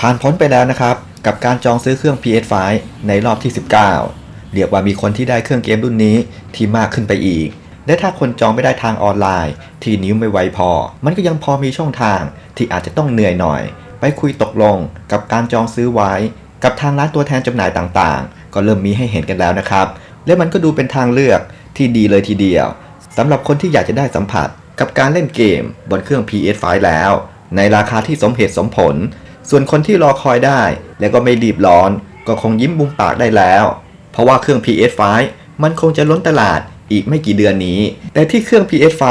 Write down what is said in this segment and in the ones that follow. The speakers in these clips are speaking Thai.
ผ่านพ้นไปแล้วนะครับ กับการจองซื้อเครื่อง PS5 ในรอบที่ 19 เรียกว่ามีคนที่ได้เครื่องเกมรุ่นนี้ที่มากขึ้นไปอีก และถ้าคนจองไม่ได้ทางออนไลน์ ที่นิ้วไม่ไวพอ มันก็ยังพอมีช่องทางที่อาจจะต้องเหนื่อยหน่อย ไปคุยตกลงกับการจองซื้อไว้ กับทางร้านตัวแทนจำหน่ายต่างๆ ก็เริ่มมีให้เห็นกันแล้วนะครับ และมันก็ดูเป็นทางเลือกที่ดีเลยทีเดียวสำหรับคนที่อยากจะได้สัมผัสกับการเล่นเกมบนเครื่อง PS5 แล้ว ในราคาที่สมเหตุสมผล ส่วนคนที่รอคอยได้ และก็ไม่รีบร้อน ก็คงยิ้มมุมปากได้แล้ว เพราะว่าเครื่อง PS5 มันคงจะล้นตลาดอีกไม่กี่เดือนนี้ แต่ที่เครื่อง PS5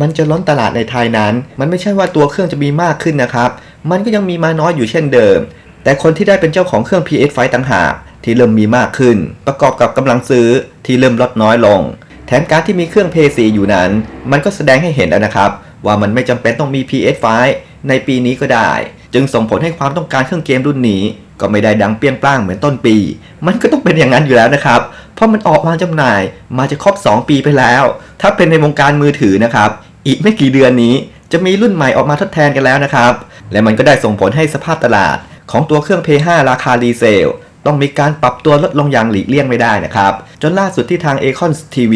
มันจะล้นตลาดในไทยนั้น มันไม่ใช่ว่าตัวเครื่องจะมีมากขึ้นนะครับ มันก็ยังมีมาน้อยอยู่เช่นเดิม แต่คนที่ได้เป็นเจ้าของเครื่อง PS5 ต่างหากที่เริ่มมีมากขึ้น ประกอบกับกำลังซื้อที่เริ่มลดน้อยลง แถมการที่มีเครื่อง PS4 อยู่นั้น มันก็แสดงให้เห็นแล้วนะครับ ว่ามันไม่จำเป็นต้องมี PS5 ในปีนี้ก็ได้ จึงส่งผลให้ความต้องการเครื่องเกมรุ่นนี้ ก็ไม่ได้ดังเปรี้ยงปร้างเหมือนต้นปี มันก็ต้องเป็นอย่างนั้นอยู่แล้วนะครับ เพราะมันออกมางจำหน่ายมาจะครบ 2 ปีไปแล้ว ถ้าเป็นในวงการมือถือนะครับ อีกไม่กี่เดือนนี้จะมีรุ่นใหม่ออกมาทดแทนกันแล้วนะครับ และมันก็ได้ส่งผลให้สภาพตลาด ของตัวเครื่อง P5 ราคารีเซลต้องมีการปรับตัวลดลงอย่างหลีกเลี่ยงไม่ได้นะครับ จนล่าสุดที่ทาง a c o n TV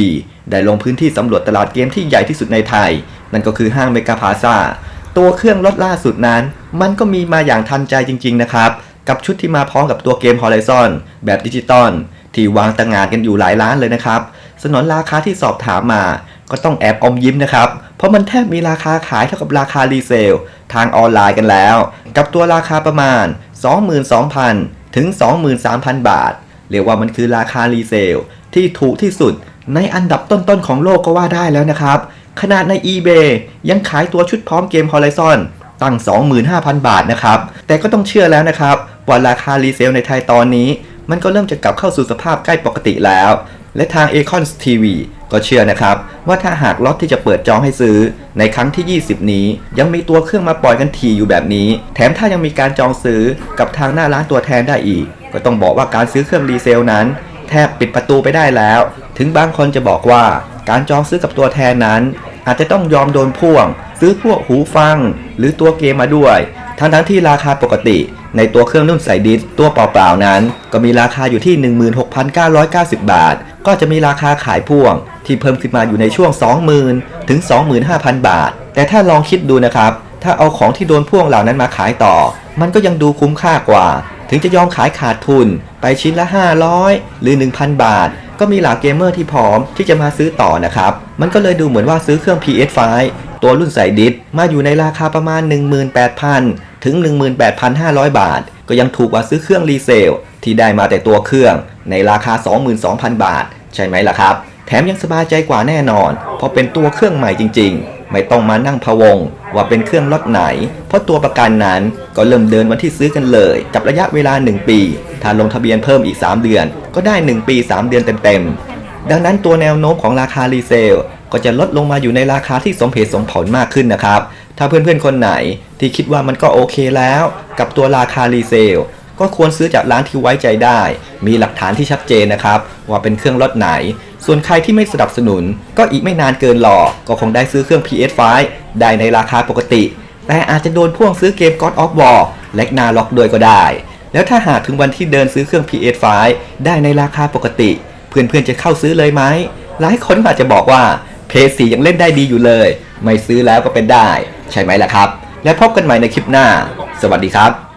ได้ลงพื้นที่สำรวจตลาดเกมที่ใหญ่ที่สุดในไทย นั่นก็คือห้างเมกาพาซา ตัวเครื่องลดล่าสุดนั้น มันก็มีมาอย่างทันใจจริงๆนะครับ กับชุดที่มาพร้อมกับตัวเกม Horizon แบบดิจิตอลที่วางต่างงานกันอยู่หลายล้านเลยนะครับ สนนราคาที่สอบถามมา ก็ต้องแอบอมยิ้มนะครับ เพราะมันแทบมีราคาขายเท่ากับราคารีเซล ทางออนไลน์กันแล้ว กับตัวราคาประมาณ 22,000 ถึง 23,000 บาท เรียกว่ามันคือราคารีเซลที่ถูกที่สุดในอันดับต้นๆของโลกก็ว่าได้แล้วนะครับ ขนาดใน eBay ยังขายตัวชุดพร้อมเกม Horizon ตั้ง 25,000 บาทนะครับ แต่ก็ต้องเชื่อแล้วนะครับ ว่าราคารีเซลในไทยตอนนี้ มันก็เริ่มจะกลับเข้าสู่สภาพใกล้ปกติแล้ว และทาง a c o n TV ก็เชื่อนะครับ ว่าถ้าหากล็อตที่จะเปิดจองให้ซื้อ ในครั้งที่ 20 นี้ ยังมีตัวเครื่องมาปล่อยกันทีอยู่แบบนี้ แถมถ้ายังมีการจองซื้อกับทางหน้าร้านตัวแทนได้อีก ก็ต้องบอกว่าการซื้อเครื่องรีเซลนั้น แทบปิดประตูไปได้แล้ว ถึงบางคนจะบอกว่าการจองซื้อกับตัวแทนนั้น อาจจะต้องยอมโดนพ่วง ซื้อพวกหูฟัง หรือตัวเกมมาด้วย ทั้งทั้งๆที่ราคาปกติ ในตัวเครื่องรุ่นใส่ดิสตัวเปล่าๆนั้น ก็มีราคาอยู่ที่ 16,990 บาท ก็จะมีราคาขายพ่วง ที่เพิ่มขึ้นมาอยู่ในช่วง 20,000 ถึง 25,000 บาท แต่ถ้าลองคิดดูนะครับถ้าเอาของที่โดนพ่วงเหล่านั้นมาขายต่อ มันก็ยังดูคุ้มค่ากว่า ถึงจะยอมขายขาดทุนไปชิ้นละ 500 หรือ 1,000 บาท ก็มีหลายเกมเมอร์ที่พร้อมที่จะมาซื้อต่อนะครับ มันก็เลยดูเหมือนว่าซื้อเครื่อง PS5 ตัวรุ่นใส่ดิสมาอยู่ในราคาประมาณ 18,000 ถึง 18,500 บาท ก็ยังถูกกว่าซื้อเครื่องรีเซล ที่ได้มาแต่ตัวเครื่องในราคา 22,000 บาท ใช่ไหมล่ะครับ แถมยังสบายใจกว่าแน่นอน เพราะเป็นตัวเครื่องใหม่จริง ๆ ไม่ต้องมานั่งพะวง ว่าเป็นเครื่องรถไหน เพราะตัวประกันนั้นก็เริ่มเดินวันที่ซื้อกันเลย กับระยะเวลา 1 ปี ถ้าลงทะเบียนเพิ่มอีก 3 เดือน ก็ได้ 1 ปี 3 เดือนเต็มๆ ดังนั้นตัวแนวโน้มของราคารีเซลก็จะลดลงมาอยู่ในราคาที่สมเหตุสมผลมากขึ้นนะครับ ถ้าเพื่อนๆคนไหนที่คิดว่ามันก็โอเคแล้ว กับตัวราคารีเซลก็ควรซื้อจากร้านที่ไว้ใจได้ มีหลักฐานที่ชัดเจนนะครับ ว่าเป็นเครื่องรถไหน ส่วนใครที่ไม่สนับสนุน ก็อีกไม่นานเกินรอก็คงได้ซื้อเครื่อง PS5 ได้ในราคาปกติ แต่อาจจะโดนพ่วงซื้อเกม God of War และนาล็อกด้วยก็ได้ แล้วถ้าหากถึงวันที่เดินซื้อเครื่อง PS5 ได้ในราคาปกติ เพื่อนๆจะเข้าซื้อเลยไหมหลายคนอาจจะบอกว่า PS4 ยังเล่นได้ดีอยู่เลย ไม่ซื้อแล้วก็เป็นได้ ใช่ไหมล่ะครับ และพบกันใหม่ในคลิปหน้า สวัสดีครับ